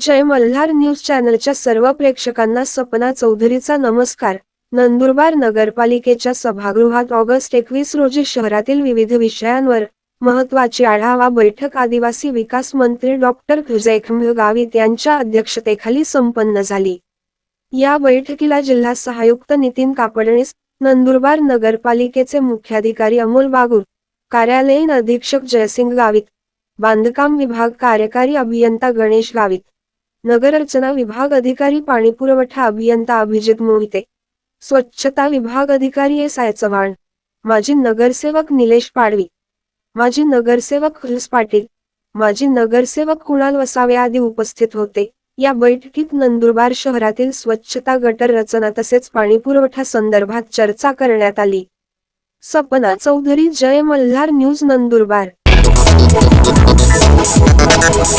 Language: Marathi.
जय मल्हार न्यूज चॅनलच्या सर्व प्रेक्षकांना सपना चौधरीचा नमस्कार. नंदुरबार नगरपालिकेच्या सभागृहात ऑगस्ट एकवीस रोजी शहरातील विविध विषयांवर महत्वाची आढावा बैठक आदिवासी विकास मंत्री डॉक्टर जयखंभ गावित यांच्या अध्यक्षतेखाली संपन्न झाली. या बैठकीला जिल्हा सहायुक्त नितीन कापडणीस नंदुरबार नगरपालिकेचे मुख्याधिकारी अमोल बागुर कार्यालयीन अधीक्षक जयसिंग गावित बांधकाम विभाग कार्यकारी अभियंता गणेश गावित नगररचना विभाग अधिकारी पाणीपुरवठा अभियंता अभिजित मोहिते. स्वच्छता विभाग अधिकारी एस आय चव्हाण. माजी नगरसेवक निलेश पाडवी. माजी नगरसेवक हुल्स पाटील. माजी नगरसेवक कुणाल वसावे आदी उपस्थित होते. या बैठकीत नंदुरबार शहरातील स्वच्छता गटर रचना तसेच पाणीपुरवठा संदर्भात चर्चा करण्यात आली. सपना चौधरी जय मल्हार न्यूज नंदुरबार. Thank